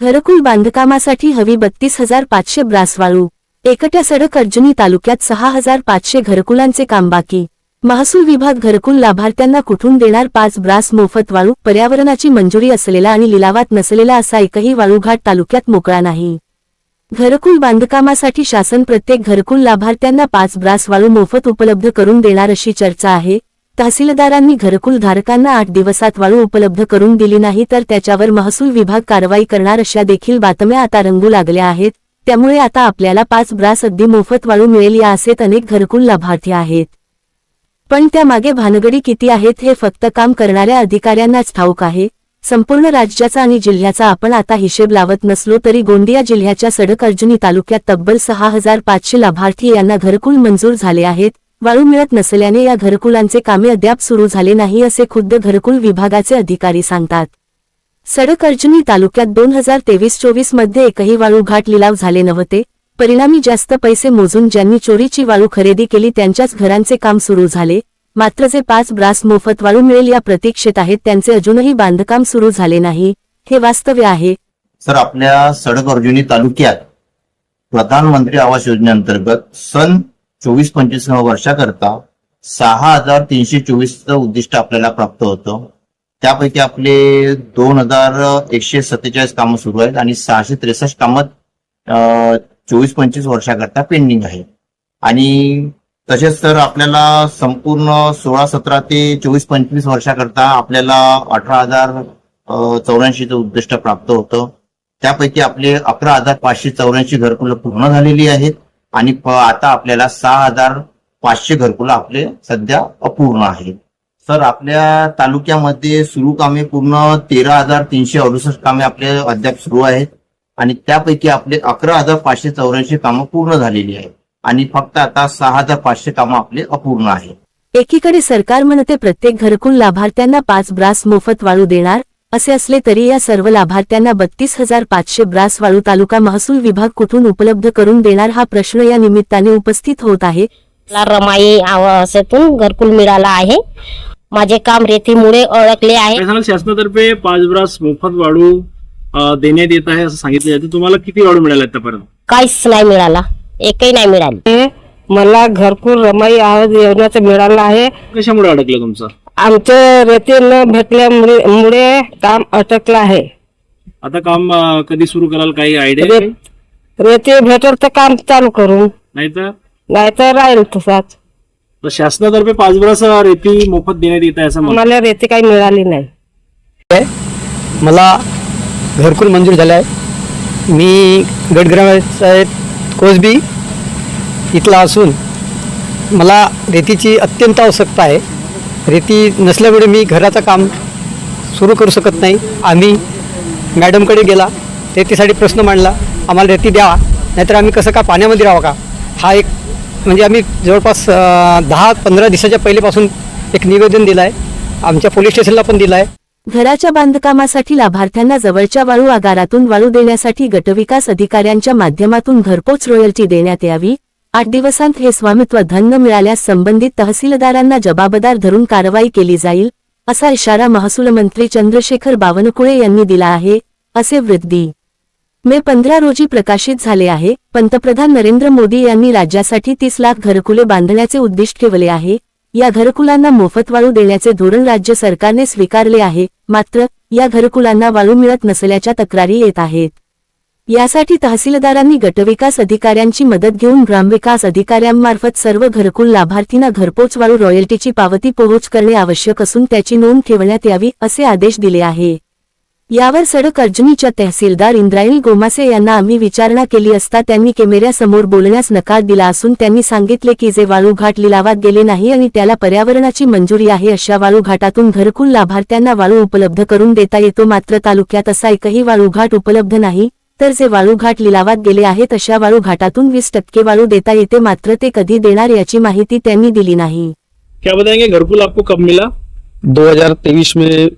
घरकुल बांधकामासाठी हवी बत्तीस हजार पाचशे ब्रासवाळू. एकट्या सडक अर्जुनी तालुक्यात सहा हजार पाचशे घरकुलांचे काम बाकी. महसूल विभाग घरकुल लाभार्थ्यांना कुठून देणार पाच ब्रास मोफत वाळू? पर्यावरणाची मंजुरी असलेला आणि लिलावात नसलेला असा एकही वाळूघाट तालुक्यात मोकळा नाही. घरकुल बांधकामासाठी शासन प्रत्येक घरकुल लाभार्थ्यांना पाच ब्रास वाळू मोफत उपलब्ध करून देणार अशी चर्चा आहे तहसीलदारांनी घरकुल धारकांना आठ दिवसात वाळू उपलब्ध करून दिली नाही तर त्याच्यावर महसूल विभाग कारवाई करणार अशा देखील बातम्या आता रंगू लागल्या आहेत. त्यामुळे आता आपल्याला पाच ब्रास अगदी मोफत वाळू मिळेल या असेत अनेक घरकुल लाभार्थी आहेत. पण त्यामागे भानगडी किती आहेत हे फक्त काम करणाऱ्या अधिकाऱ्यांनाच ठाऊक आहे. संपूर्ण राज्याचा आणि जिल्ह्याचा आपण आता हिशेब लावत नसलो तरी गोंदिया जिल्ह्याच्या सडक अर्जुनी तालुक्यात तब्बल सहा हजार पाचशे लाभार्थी यांना घरकुल मंजूर झाले आहेत. वाळू मिळत नसल्याने या घरकुलांचे कामे अद्याप सुरू झाले नाही असे खुद्द घरकुल विभागाचे अधिकारी सांगतात. सडक अर्जुनी तालुक्यात दोन हजार तेवीस चोवीसमध्ये एकही वाळू घाट लिलाव झाले नव्हते. परिणामी जास्त पैसे मोजून ज्यांनी चोरीची वाळू खरेदी केली त्यांच्याच घरांचे काम सुरू झाले. मात्र जे पाच ब्रास मोफत वाळू मिळेल या प्रतीक्षेत आहेत त्यांचे अजूनही बांधकाम सुरू झाले नाही. हे वास्तव्य आहे. सर आपल्या सडक अर्जुनी तालुक्यात प्रधानमंत्री आवास योजनेअंतर्गत सन चोवीस पंचवीस वर्षाकरता सहा हजार तीनशे चोवीसचं उद्दिष्ट आपल्याला प्राप्त होतं. त्यापैकी आपले दोन हजार एकशे सत्तेचाळीस कामं सुरू आहेत आणि सहाशे त्रेसष्ट कामं चोवीस पंचवीस वर्षाकरता पेंडिंग आहे आणि तसेच तर आपल्याला संपूर्ण सोळा सतरा ते चोवीस पंचवीस वर्षाकरता आपल्याला अठरा हजार चौऱ्याऐंशीचं उद्दिष्ट प्राप्त होतं. त्यापैकी आपले अकरा हजार पाचशे चौऱ्याऐंशी घरकुलं पूर्ण झालेली आहेत. आणि आता आपल्याला सहा हजार पाचशे घरकुल आपले सध्या अपूर्ण आहेत. सर आपल्या तालुक्यामध्ये सुरू कामे पूर्ण तेरा हजार तीनशे अडुसष्ट कामे आपले अद्याप सुरू आहेत. आणि त्यापैकी आपले अकरा हजार पाचशे चौऱ्याऐंशी कामं पूर्ण झालेली आहेत. आणि फक्त आता सहा हजार पाचशे कामं आपले अपूर्ण आहेत. एकीकडे सरकार म्हणते प्रत्येक घरकुल लाभार्थ्यांना पाच ब्रास मोफत वाळू देणार असे असले तरी या सर्व लाभार्थ्यांना बत्तीस हजार पाचशे ब्रास वाळू तालुका महसूल विभाग कुठून उपलब्ध करून देणार हा प्रश्न या निमित्ताने उपस्थित होत आहे. मला रमाई आवासातून घरकुल मिळाला आहे. माझे काम रेतीमुळे अडकले आहे. शासनातर्फे पाच ब्रास मोफत वाढू अं, देण्यात येत आहे असं सांगितलं जातं. तुम्हाला किती वाढू मिळाला आतापर्यंत? काहीच नाही मिळाला. एकही नाही मिळाली. मला घरकुल रमाई आवाज योजनेचं मिळालं आहे. कशामुळे अडकलं तुमचं? आमचं रेती न भेटल्यामुळे मुळे काम अटकलं आहे. आता काम अं, कधी सुरू कराल काही आयडिया रे- रेती भेटेल तर काम चालू करू. नाही तर नाहीतर राहील तसाच तर शासनातर्फे पाच ब्रास रेती मोफत देण्यात येत आहे असं म्हणतात. आम्हाला रेती काही मिळाली नाही. मला घरकुल मंजूर झालं आहे. मी गडग्रामाचा कोसबी इथला असून मला रेतीची अत्यंत आवश्यकता आहे. रेती नसल्यामुळे मी घराचं काम सुरू करू शकत नाही. आम्ही मॅडमकडे गेला रेतीसाठी प्रश्न मांडला आम्हाला रेती द्यावा नाहीतर आम्ही कसं का पाण्यामध्ये राहावं का? हा एक म्हणजे आम्ही जवळपास दहा पंधरा दिवसाच्या पहिलेपासून एक निवेदन दिलं आहे आमच्या पोलीस स्टेशनला पण दिलं आहे घराच्या बांधकामासाठी लाभार्थ्यांना जवळच्या वाळू आगारातून वाळू देण्यासाठी गटविकास अधिकाऱ्यांच्या माध्यमातून घरपोच रॉयल्टी देण्यात यावी. आठ दिवसांत हे स्वामित्व धन मिळाल्यास संबंधित तहसीलदारांना जबाबदार धरून कारवाई केली जाईल असा इशारा महसूल मंत्री चंद्रशेखर बावनकुळे यांनी दिला आहे असे वृद्धी मे पंधरा रोजी प्रकाशित झाले आहे पंतप्रधान नरेंद्र मोदी यांनी राज्यासाठी तीस लाख घरकुले बांधण्याचे उद्दिष्ट ठेवले आहे या घरकुलांना मोफत वाळू देण्याचे धोरण राज्य सरकारने स्वीकारले आहे मात्र या घरकुलांना वाळू मिळत नसल्याच्या तक्रारी येत आहेत. यासाठी तहसीलदारांनी गटविकास अधिकाऱ्यांची मदत घेऊन ग्रामविकास अधिकाऱ्यांमार्फत सर्व घरकुल लाभार्थींना घरपोच वाळू रॉयल्टीची पावती पोहोच करणे आवश्यक असून त्याची नोंद ठेवण्यात यावी असे आदेश दिले आहे. यावर सडक अर्जुनीच्या तहसीलदार इंद्रायणी गोमासे यांना आम्ही विचारणा केली असता त्यांनी कॅमेऱ्यासमोर बोलण्यास नकार दिला असून त्यांनी सांगितले की जे वाळूघाट लिलावात गेले नाही आणि त्याला पर्यावरणाची मंजुरी आहे अशा वाळूघाटातून घरकुल लाभार्थ्यांना वाळू उपलब्ध करून देता येतो. मात्र तालुक्यात असा एकही वाळूघाट उपलब्ध नाही. तर जे वाळू घाट लिलावात गेले आहेत अशा वाळू घाटातून वीस टक्के वाळू देता येते. मात्र ते कधी देणार याची माहिती त्यांनी दिली नाही. क्या बताएंगे घरकुल आपको कब मिला? 2023 में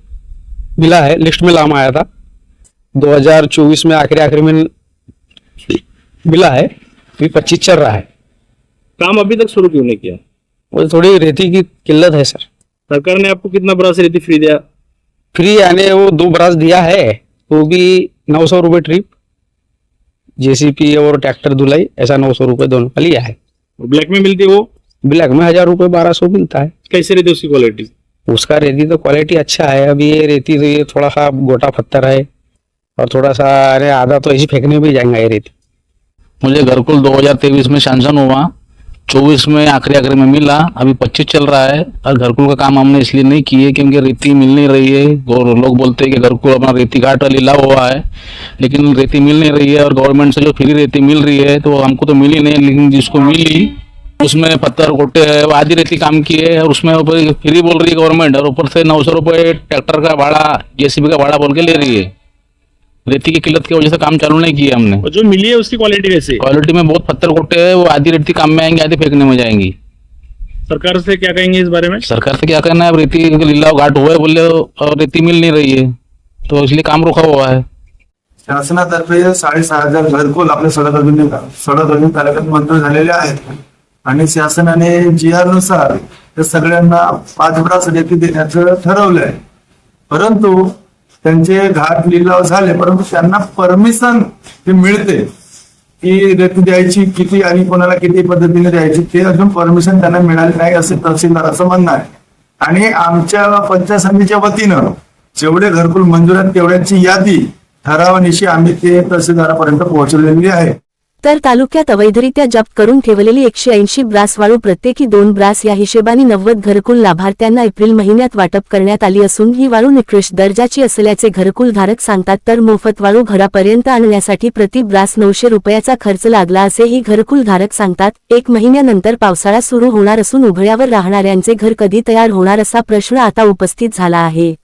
मिला है. लिस्ट में नाम आया था. 2024 में आखिरी आखिरी में मिला है. अभी पच्चीस चल रहा है. काम अभी तक शुरू क्यों नहीं किया? वो थोड़ी रेती की किल्लत है सर. सरकार ने आपको कितना ब्रास रेती फ्री दिया? फ्री यानी वो दो बरस दिया है. वो भी नौ सौ रुपये ट्रिप जेसीपी और ट्रैक्टर धुलाई ऐसा नौ सौ रुपये दोनों का लिया है। ब्लैक में मिलती है वो? ब्लैक में हज़ार रुपये बारह सौ मिलता है। कैसे रहती है उसकी क्वालिटी उसका रेती तो क्वालिटी अच्छा है अभी ये रेती तो ये थोड़ा सा गोटा पत्थर है और थोड़ा सा अरे आधा तो ऐसी फेंकने भी जाएँगे ये रेती। मुझे घरकुल 2023 में सैंक्शन हुआ। 24 में आखिरी आखिरी में मिला। अभी 25 चल रहा है और घरकुल का काम हमने इसलिए नहीं किए क्योंकि रेती मिल नहीं रही है। और लोग बोलते हैं कि घरकुल अपना रेती घाट लीला हुआ है, लेकिन रेती मिल नहीं रही है और गवर्नमेंट से जो फ्री रेती मिल रही है तो हमको तो मिली नहीं। लेकिन जिसको मिली, उसमें पत्थर गोटे है, वो आधी रेती काम की है और उसमें फ्री बोल रही है गवर्नमेंट और ऊपर से नौ सौ रुपये ट्रैक्टर का भाड़ा जेसीबी का भाड़ा बोल के ले रही है। रेती की किल्लत की वजह से काम चालू नहीं किया हमने। और जो मिली है उसकी क्वालिटी कैसे क्वालिटी में बहुत पत्थर कोटे है वो आधी रेती काम में आएँगे आधी फेंकने में जाएँगी। सरकार से क्या कहेंगे इस बारे में? सरकार से क्या करना है? रेती का लीला घाट हुआ है बोले और रेती मिल नहीं रही है तो इसलिए काम रुका हुआ है। शासनातर्फे साडेसहा हज़ार घरकुल आपल्या सडक अभिनय सडक अभिनय तालुक्यात मंजूर झालेले आहेत. आणि शासनाने जी आर नुसार त्या सगळ्यांना पाच ब्रास रेती देण्याचं ठरवलंय. परंतु त्यांचे घाट लिलाव झाले परंतु त्यांना परमिशन ही मिळते. की रेती द्यायची किती आणि कोणाला किती पद्धतीने द्यायची ते अजून परमिशन त्यांना मिळाले नाही असे तहसीलदाराचं म्हणणं आहे. आणि आमच्या पंचायत समितीच्या वतीनं जेवढे घरकुल मंजूर आहेत तेवढ्यांची यादी ठरावानिशी आम्ही ते तहसीलदारापर्यंत पोहोचवलेली आहे. तर तालुक्यात अवैधरित्या जप्त करून ठेवलेली एकशे ऐंशी ब्रास वाळू प्रत्येकी दोन ब्रास या हिशेबाने नव्वद घरकुल लाभार्थ्यांना एप्रिल महिन्यात वाटप करण्यात आली असून ही वाळू निकृष्ट दर्जाची असल्याचे घरकुल धारक सांगतात. तर मोफत वाळू घरापर्यंत आणण्यासाठी प्रति ब्रास नऊशे रुपयाचा खर्च लागला असेही घरकुल धारक सांगतात. एक महिन्यानंतर पावसाळा सुरू होणार असून उभळ्यावर राहणाऱ्यांचे घर कधी तयार होणार असा प्रश्न आता उपस्थित झाला आहे.